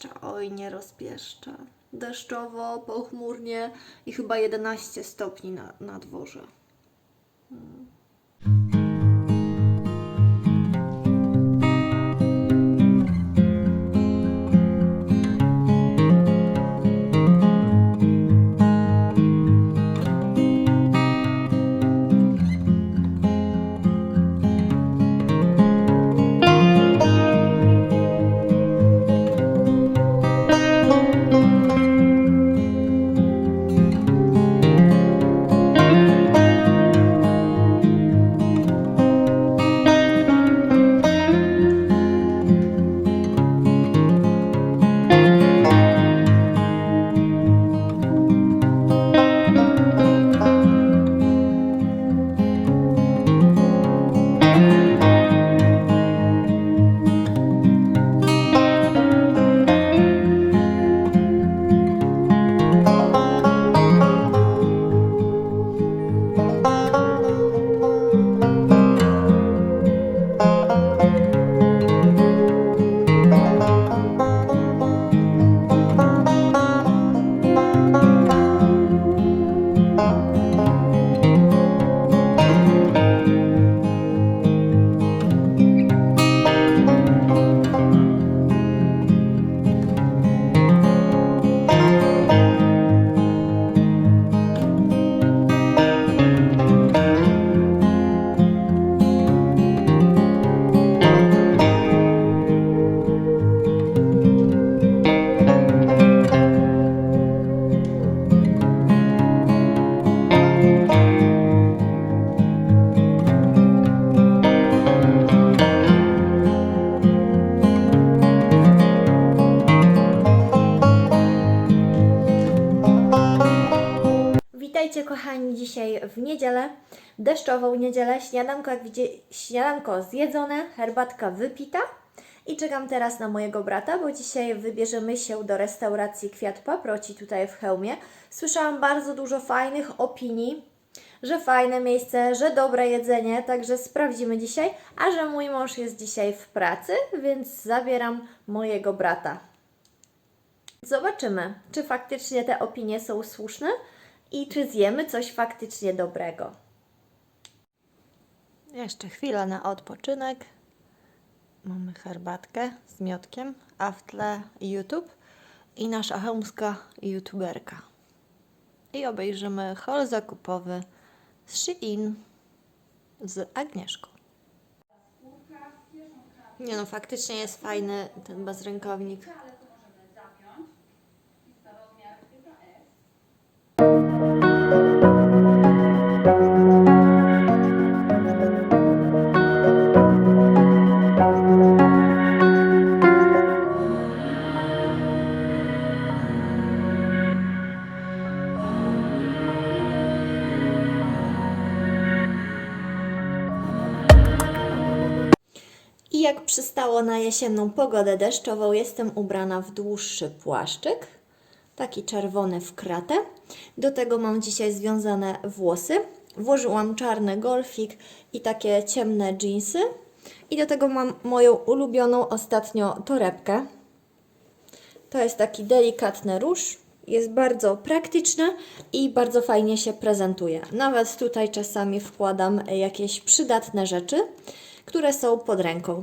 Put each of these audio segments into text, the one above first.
rozpieszcza, oj nie rozpieszcza. Deszczowo, pochmurnie i chyba 11 stopni na, na dworze. Witajcie kochani dzisiaj w niedzielę, deszczową niedzielę, śniadanko jak widzicie, śniadanko zjedzone, herbatka wypita i czekam teraz na mojego brata, bo dzisiaj wybierzemy się do restauracji Kwiat Paproci tutaj w Chełmie. Słyszałam bardzo dużo fajnych opinii, że fajne miejsce, że dobre jedzenie, także sprawdzimy dzisiaj, a że mój mąż jest dzisiaj w pracy, więc zabieram mojego brata. Zobaczymy, czy faktycznie te opinie są słuszne i czy zjemy coś faktycznie dobrego. Jeszcze chwila na odpoczynek. Mamy herbatkę z miodkiem, a w tle YouTube i nasza chełmska youtuberka. I obejrzymy haul zakupowy z Shein z Agnieszką. Nie no, faktycznie jest fajny ten bezrękownik. Jak przystało na jesienną pogodę deszczową, jestem ubrana w dłuższy płaszczyk, taki czerwony w kratę. Do tego mam dzisiaj związane włosy. Włożyłam czarny golfik i takie ciemne dżinsy. I do tego mam moją ulubioną ostatnio torebkę. To jest taki delikatny róż. Jest bardzo praktyczny i bardzo fajnie się prezentuje. Nawet tutaj czasami wkładam jakieś przydatne rzeczy, które są pod ręką.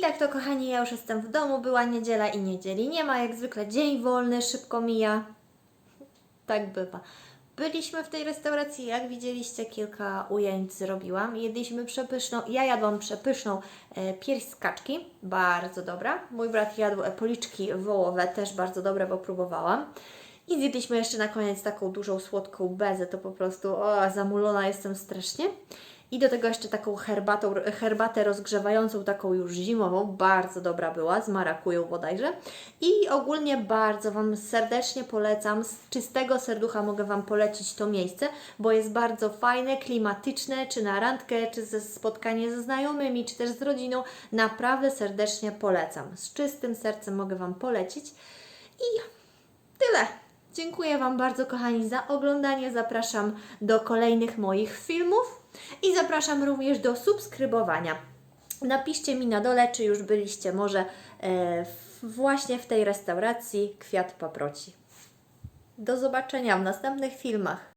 Jak to kochani, ja już jestem w domu, była niedziela i niedzieli nie ma, jak zwykle dzień wolny szybko mija. Tak bywa. Byliśmy w tej restauracji, jak widzieliście, kilka ujęć zrobiłam. Jedliśmy przepyszną, ja jadłam przepyszną e, pierś z kaczki, bardzo dobra. Mój brat jadł e, policzki wołowe, też bardzo dobre, bo próbowałam. I zjedliśmy jeszcze na koniec taką dużą, słodką bezę, to po prostu, o, zamulona jestem strasznie. I do tego jeszcze taką herbatą, herbatę rozgrzewającą, taką już zimową, bardzo dobra była, z marakują bodajże. I ogólnie bardzo Wam serdecznie polecam, z czystego serducha mogę Wam polecić to miejsce, bo jest bardzo fajne, klimatyczne, czy na randkę, czy ze spotkanie ze znajomymi, czy też z rodziną. Naprawdę serdecznie polecam. Z czystym sercem mogę Wam polecić. I tyle. Dziękuję Wam bardzo, kochani, za oglądanie. Zapraszam do kolejnych moich filmów i zapraszam również do subskrybowania. Napiszcie mi na dole, czy już byliście może e, właśnie w tej restauracji Kwiat Paproci. Do zobaczenia w następnych filmach.